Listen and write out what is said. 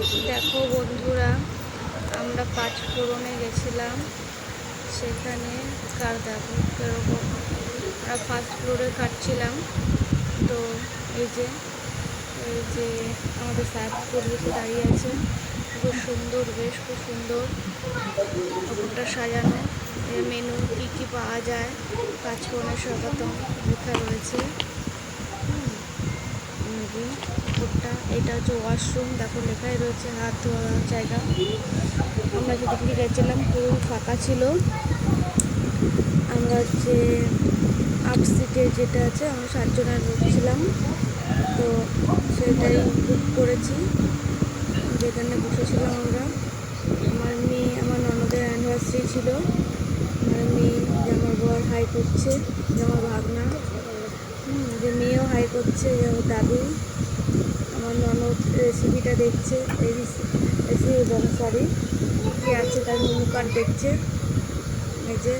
দেখো বন্ধুরা, আমরা পাঁচ ফোড়নে গেছিলাম। সেখানে কার দেখো? কীরকম? আমরা ফার্স্ট ফ্লোরে খাচ্ছিলাম তো এই যে এই যে আমাদের সার্ভ করবে দাঁড়িয়ে আছে। খুব সুন্দর, বেশ খুব সুন্দর। ওপরটা সাজানো। মেনু কি কি পাওয়া যায়? পাঁচ ফোড়নের স্বাগতম। লেখা রয়েছে। উপরটা এটা হচ্ছে ওয়াশরুম দেখো লেখাই রয়েছে, হাত ধোয়ার জায়গা। আমরা যেদিকে গেছিলাম, পুরো ফাঁকা ছিল। আমরা হচ্ছে আপ সিটে যেটা আছে, আমরা সাতজনের ছিলাম। তো সেটাই বুক করেছি। যেখানে বসেছিলাম আমরা। আমার মেয়ে, আমার ননদের অ্যানিভার্সারি ছিল। আমার মেয়ে যে আমার বর হাই করছে যে আমার ভাগনা যে মেয়েও হাই করছে, যে আমার দাদু। রেসিপিটা দেখছে এই রেসিপি সরি কী আছে তার মেনু কার্ড দেখছে। এই যে